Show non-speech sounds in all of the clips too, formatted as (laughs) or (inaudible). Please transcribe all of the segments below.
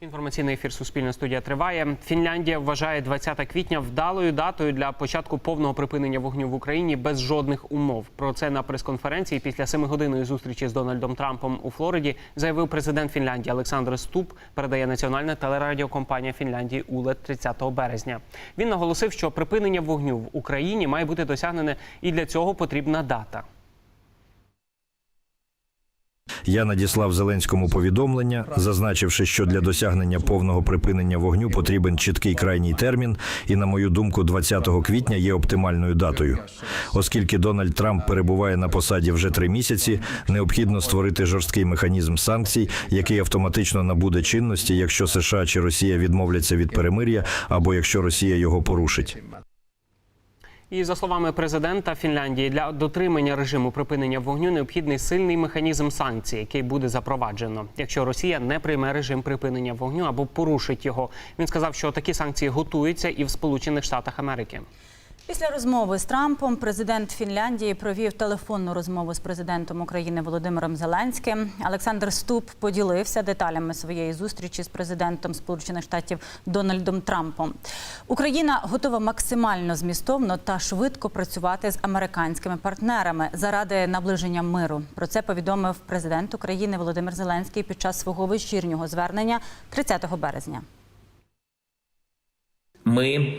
Інформаційний ефір Суспільна студія триває. Фінляндія вважає 20 квітня вдалою датою для початку повного припинення вогню в Україні без жодних умов. Про це на прес-конференції після семигодинної зустрічі з Дональдом Трампом у Флориді заявив президент Фінляндії Олександр Ступ. Передає національна телерадіокомпанія Фінляндії УЛЕД 30 березня. Він наголосив, що припинення вогню в Україні має бути досягнене, і для цього потрібна дата. Я надіслав Зеленському повідомлення, зазначивши, що для досягнення повного припинення вогню потрібен чіткий крайній термін, і, на мою думку, 20 квітня є оптимальною датою. Оскільки Дональд Трамп перебуває на посаді вже три місяці, необхідно створити жорсткий механізм санкцій, який автоматично набуде чинності, якщо США чи Росія відмовляться від перемир'я, або якщо Росія його порушить. І за словами президента Фінляндії, для дотримання режиму припинення вогню необхідний сильний механізм санкцій, який буде запроваджено, якщо Росія не прийме режим припинення вогню або порушить його. Він сказав, що такі санкції готуються і в Сполучених Штатах Америки. Після розмови з Трампом президент Фінляндії провів телефонну розмову з президентом України Володимиром Зеленським. Олександр Ступ поділився деталями своєї зустрічі з президентом Сполучених Штатів Дональдом Трампом. Україна готова максимально змістовно та швидко працювати з американськими партнерами заради наближення миру. Про це повідомив президент України Володимир Зеленський під час свого вечірнього звернення 30 березня. Ми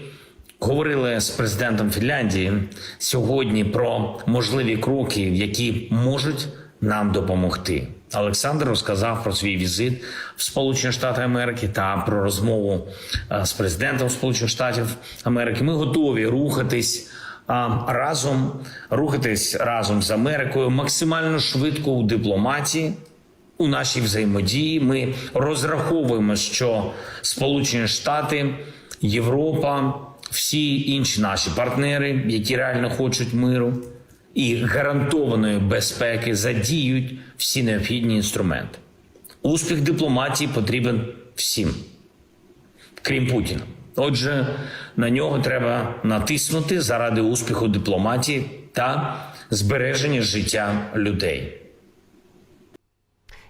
говорили з президентом Фінляндії сьогодні про можливі кроки, які можуть нам допомогти. Олександр розказав про свій візит в Сполучені Штати Америки та про розмову е, з президентом Сполучених Штатів Америки. Ми готові рухатись разом, рухатись разом з Америкою максимально швидко у дипломатії. У нашій взаємодії ми розраховуємо, що Сполучені Штати, Європа, всі інші наші партнери, які реально хочуть миру і гарантованої безпеки, задіють всі необхідні інструменти. Успіх дипломатії потрібен всім, крім Путіна. Отже, на нього треба натиснути заради успіху дипломатії та збереження життя людей.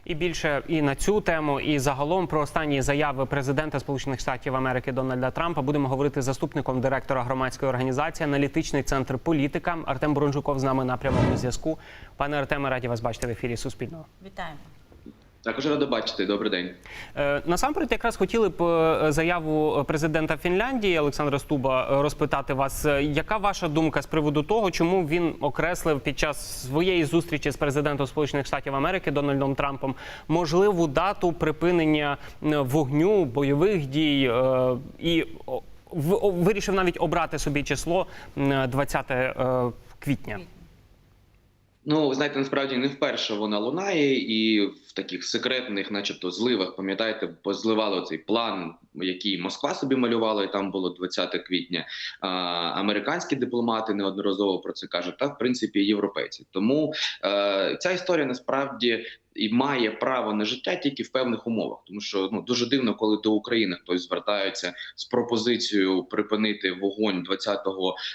І більше і на цю тему, і загалом про останні заяви президента Сполучених Штатів Америки Дональда Трампа будемо говорити з заступником директора громадської організації Аналітичний центр політика Артем Бронжуков з нами на прямому зв'язку. Пане Артеме, раді вас бачити в ефірі Суспільного. Вітаємо. Також радо бачити. Добрий день. Е, Насамперед, якраз хотіли б е, заяву президента Фінляндії Олександра Стуба е, розпитати вас, яка ваша думка з приводу того, чому він окреслив під час своєї зустрічі з президентом Сполучених Штатів Америки Дональдом Трампом можливу дату припинення вогню, бойових дій і вирішив навіть обрати собі число м, 20 е, квітня. Ну, ви знаєте, насправді не вперше вона лунає, і в таких секретних, начебто, зливах, пам'ятаєте, позливали цей план, який Москва собі малювала, і там було 20 квітня. А, американські дипломати неодноразово про це кажуть, та в принципі європейці. Тому е, ця історія насправді. І має право на життя тільки в певних умовах, тому що ну дуже дивно, коли до України хтось звертається з пропозицією припинити вогонь 20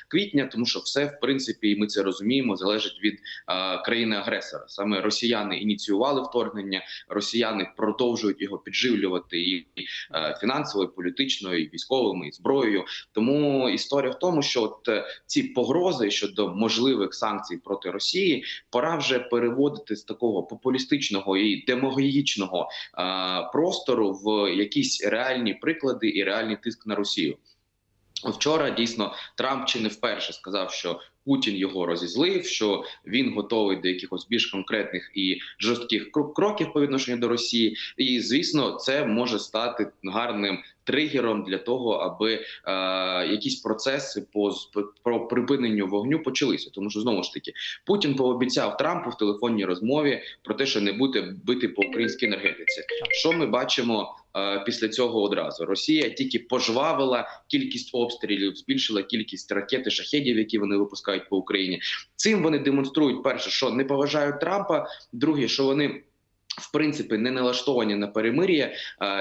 квітня, тому що все в принципі, і ми це розуміємо, залежить від е, країни-агресора. Саме росіяни ініціювали вторгнення, росіяни продовжують його підживлювати і е, фінансово, і політично, і військовими, і зброєю. Тому історія в тому, що от е, ці погрози щодо можливих санкцій проти Росії пора вже переводити з такого популістичного і демагогічного простору в якісь реальні приклади і реальний тиск на Росію. Вчора дійсно Трамп чи не вперше сказав, що Путін його розізлив, що він готовий до якихось більш конкретних і жорстких кро- кроків по відношенню до Росії. І звісно, це може стати гарним тригером для того, аби е, якісь процеси по про припиненню вогню почалися. Тому що знову ж таки Путін пообіцяв Трампу в телефонній розмові про те, що не буде бити по українській енергетиці. Що ми бачимо? Е, Після цього одразу Росія тільки пожвавила кількість обстрілів, збільшила кількість ракет і шахедів, які вони випускають по Україні. Цим вони демонструють перше, що не поважають Трампа. Друге, що вони в принципі не налаштовані на перемир'я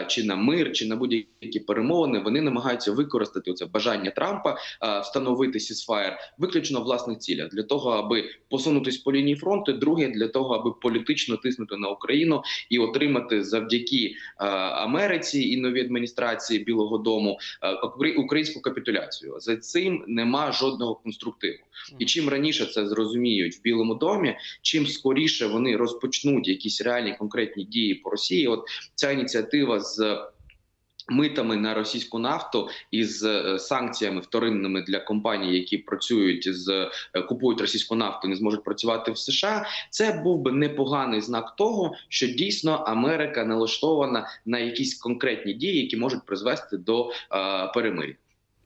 чи на мир, чи на будь-які перемовини, вони намагаються використати це бажання Трампа встановити сісфаєр виключно в власних цілях для того, аби посунутись по лінії фронту. Друге для того, аби політично тиснути на Україну і отримати завдяки Америці і новій адміністрації Білого Дому українську капітуляцію. За цим нема жодного конструктиву. І чим раніше це зрозуміють в Білому домі, чим скоріше вони розпочнуть якісь реальні конкретні дії по Росії. От ця ініціатива з. Митами на російську нафту і з е, санкціями вторинними для компаній, які працюють з е, купують російську нафту, не зможуть працювати в США. Це був би непоганий знак того, що дійсно Америка налаштована на якісь конкретні дії, які можуть призвести до е, перемир'я.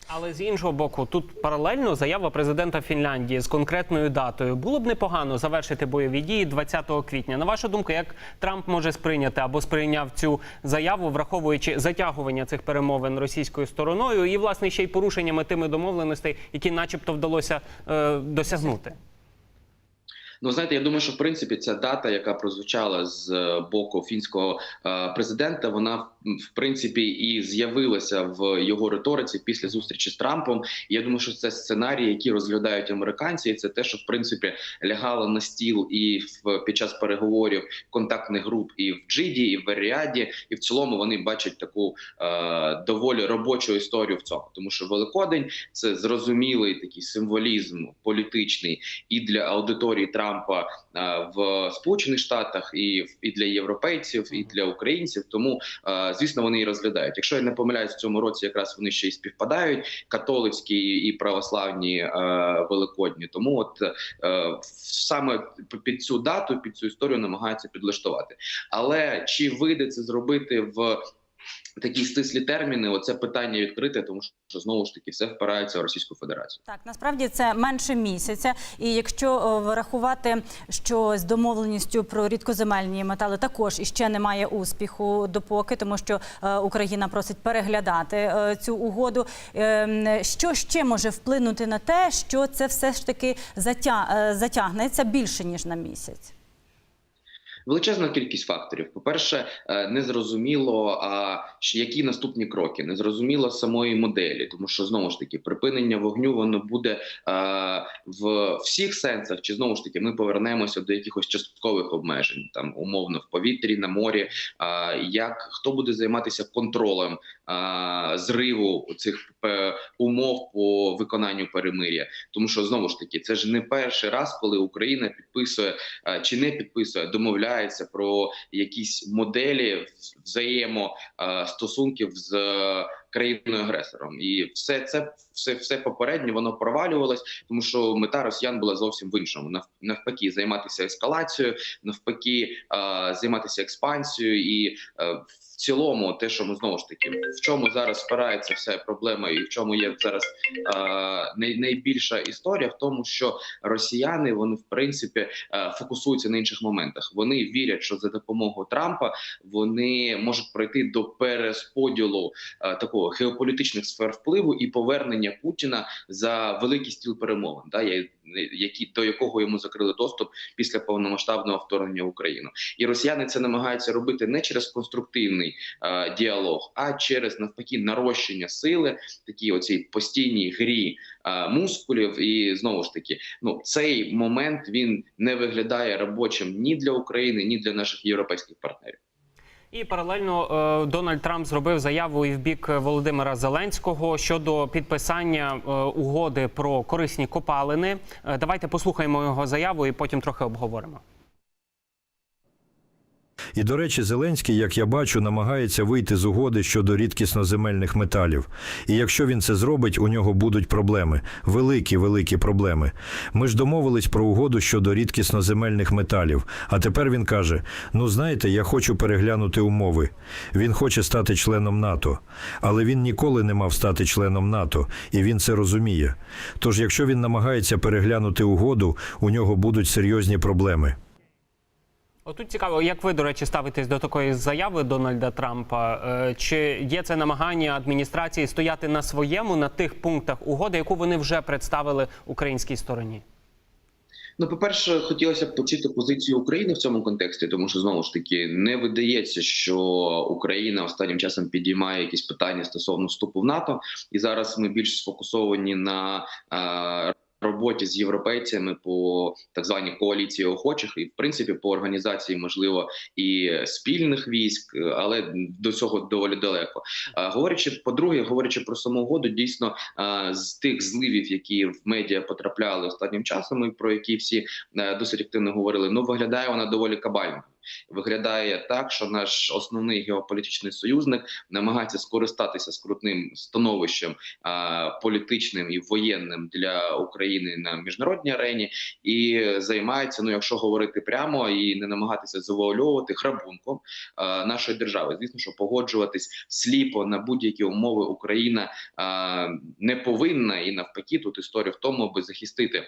Але з іншого боку, тут паралельно заява президента Фінляндії з конкретною датою. Було б непогано завершити бойові дії 20 квітня. На вашу думку, як Трамп може сприйняти або сприйняв цю заяву, враховуючи затягування цих перемовин російською стороною і власне ще й порушеннями тими домовленостей, які, начебто, вдалося е, досягнути? Ну, знаєте, я думаю, що в принципі ця дата, яка прозвучала з е, боку фінського е, президента, вона в принципі і з'явилася в його риториці після зустрічі з Трампом. Я думаю, що це сценарій, який розглядають американці, і це те, що в принципі лягало на стіл і в під час переговорів контактних груп, і в Джиді, і в Аріаді, і в цілому вони бачать таку е, доволі робочу історію в цьому, тому що Великодень це зрозумілий такий символізм політичний і для аудиторії Трампа е, в Сполучених Штатах, і і для європейців, і для українців. Тому е, звісно вони і розглядають. Якщо я не помиляюсь, в цьому році якраз вони ще й співпадають католицькі і православні е, великодні. Тому от е, саме під цю дату, під цю історію намагаються підлаштувати. Але чи вийде це зробити в такі стислі терміни? Оце питання відкрите, тому що знову ж таки все впирається в Російську Федерацію. Так, насправді це менше місяця. І якщо врахувати, що з домовленістю про рідкоземельні метали також іще немає успіху допоки, тому що е, Україна просить переглядати е, цю угоду. Е, що ще може вплинути на те, що це все ж таки е, затягнеться більше ніж на місяць? Величезна кількість факторів. По-перше, е, незрозуміло, а які наступні кроки, незрозуміло самої моделі, тому що знову ж таки припинення вогню воно буде е, в всіх сенсах, чи знову ж таки ми повернемося до якихось часткових обмежень, там умовно в повітрі, на морі. А як хто буде займатися контролем зриву цих умов по виконанню перемир'я? Тому що знову ж таки, це ж не перший раз, коли Україна підписує чи не підписує, домовляється про якісь моделі взаємостосунків з е, країною агресором, і все це все, все попередньо воно провалювалось, тому що мета росіян була зовсім в іншому. Нав- навпаки, займатися ескалацією, навпаки, е, займатися експансією і е, в цілому, те, що ми знову ж таки в чому зараз спирається вся проблема, і в чому є зараз е, найбільша історія, в тому, що росіяни вони в принципі е, фокусуються на інших моментах. Вони вірять, що за допомогою Трампа вони можуть пройти до перерозподілу е, такого геополітичних сфер впливу і повернення Путіна за великий стіл перемовин, да, які до якого йому закрили доступ після повномасштабного вторгнення в Україну. І росіяни це намагаються робити не через конструктивний е, діалог, а через навпаки нарощення сили, такі оцій постійній грі е, мускулів. І знову ж таки, ну цей момент він не виглядає робочим ні для України, ні для наших європейських партнерів. І паралельно е, Дональд Трамп зробив заяву і в бік Володимира Зеленського щодо підписання е, угоди про корисні копалини. Е, Давайте послухаємо його заяву і потім трохи обговоримо. І, до речі, Зеленський, як я бачу, намагається вийти з угоди щодо рідкісноземельних металів. І якщо він це зробить, у нього будуть проблеми. Великі, великі проблеми. Ми ж домовились про угоду щодо рідкісноземельних металів. А тепер він каже: ну знаєте, я хочу переглянути умови. Він хоче стати членом НАТО. Але він ніколи не мав стати членом НАТО, і він це розуміє. Тож, якщо він намагається переглянути угоду, у нього будуть серйозні проблеми. Отут цікаво, як ви, до речі, ставитесь до такої заяви Дональда Трампа? Е, Чи є це намагання адміністрації стояти на своєму на тих пунктах угоди, яку вони вже представили українській стороні? Ну, по-перше, хотілося б почути позицію України в цьому контексті, тому що знову ж таки не видається, що Україна останнім часом підіймає якісь питання стосовно вступу в НАТО, і зараз ми більш сфокусовані на е, роботі з європейцями по так званій коаліції охочих, і в принципі по організації, можливо, і спільних військ, але до цього доволі далеко. Говорячи по-друге, говорячи про саму угоду, дійсно з тих зливів, які в медіа потрапляли останнім часом, і про які всі е, досить активно говорили. Ну виглядає вона доволі кабально. Виглядає так, що наш основний геополітичний союзник намагається скористатися скрутним становищем а, політичним і воєнним для України на міжнародній арені, і займається, ну якщо говорити прямо і не намагатися завуальовувати грабунком а, нашої держави. Звісно, що погоджуватись сліпо на будь-які умови Україна а, не повинна, і навпаки, тут історія в тому, аби захистити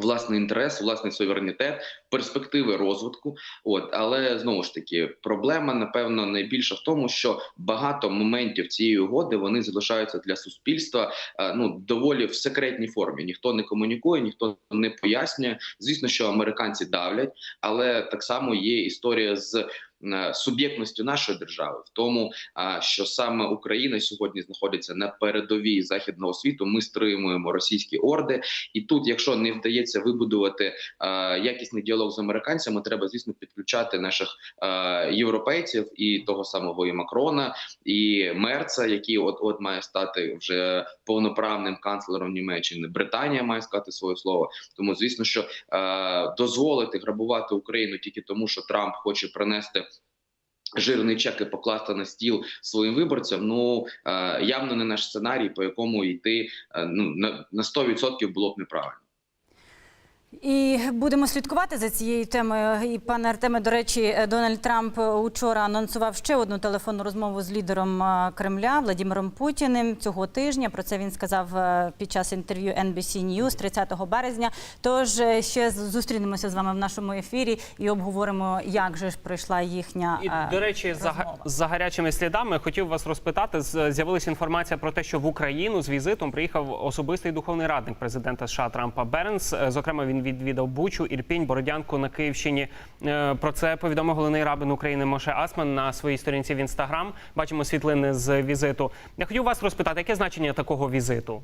власний інтерес, власний суверенітет, перспективи розвитку. От але знову ж таки, проблема напевно найбільша в тому, що багато моментів цієї угоди вони залишаються для суспільства е, ну доволі в секретній формі. Ніхто не комунікує, ніхто не пояснює. Звісно, що американці давлять, але так само є історія з. Е, Суб'єктністю нашої держави в тому, що саме Україна сьогодні знаходиться на передовій західного світу. Ми стримуємо російські орди, і тут, якщо не вдається вибудувати якісний діалог з американцями, треба звісно підключати наших європейців і того самого і Макрона, і Мерца, який от от має стати вже повноправним канцлером Німеччини. Британія має сказати своє слово. Тому звісно, що е, дозволити грабувати Україну тільки тому, що Трамп хоче принести. Жирний чек і покласти на стіл своїм виборцям. Ну е, явно не наш сценарій, по якому йти е, ну на 100% було б неправильно. І будемо слідкувати за цією темою. І пане Артеме, до речі, Дональд Трамп учора анонсував ще одну телефонну розмову з лідером е, Кремля Владимиром Путіним цього тижня. Про це він сказав е, під час інтерв'ю NBC News 30 березня. Тож е, ще зустрінемося з вами в нашому ефірі і обговоримо, як же ж пройшла їхня І е, до речі, розмова. за гарячими слідами хотів вас розпитати. З'явилася інформація про те, що в Україну з візитом приїхав особистий духовний радник президента США Трампа Бернс. Е, Зокрема, він відвідав Бучу, Ірпінь, Бородянку на Київщині. Е, Про це повідомив головний рабин України Моше Асман на своїй сторінці в інстаграм. Бачимо світлини з візиту. Я хотів вас розпитати, яке значення такого візиту?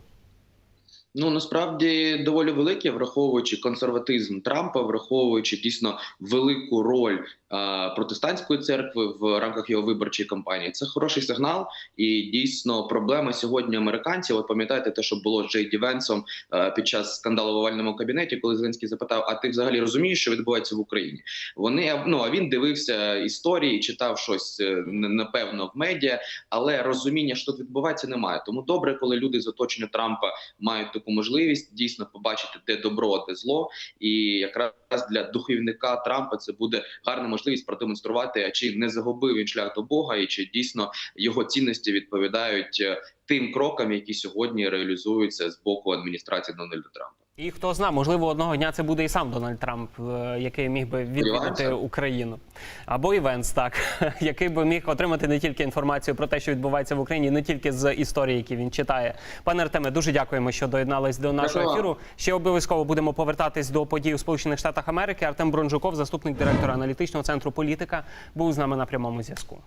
Ну насправді доволі велике, враховуючи консерватизм Трампа, враховуючи дійсно велику роль е, протестантської церкви в рамках його виборчої кампанії. Це хороший сигнал, і дійсно проблема сьогодні американців. От пам'ятаєте те, що було з Джей Ді Венсом е, під час скандалу в овальному кабінеті, коли Зеленський запитав: А ти взагалі розумієш, що відбувається в Україні? Вони ну а він дивився історії, читав щось е, напевно в медіа, але розуміння, що тут відбувається, немає. Тому добре, коли люди з оточення Трампа мають таку можливість дійсно побачити, де добро, де зло, і якраз для духовника Трампа це буде гарна можливість продемонструвати, а чи не загубив він шлях до Бога, і чи дійсно його цінності відповідають е, тим крокам, які сьогодні реалізуються з боку адміністрації Дональда Трампа. І хто знає, можливо, одного дня це буде і сам Дональд Трамп, е, який міг би відвідати Україну. Або і так, (laughs) який би міг отримати не тільки інформацію про те, що відбувається в Україні, не тільки з історії, які він читає. Пане Артеме, дуже дякуємо, що доєднались до нашого ефіру. Ще обов'язково будемо повертатись до подій у Сполучених Штатах Америки. Артем Бронжуков, заступник директора аналітичного центру політика, був з нами на прямому зв'язку.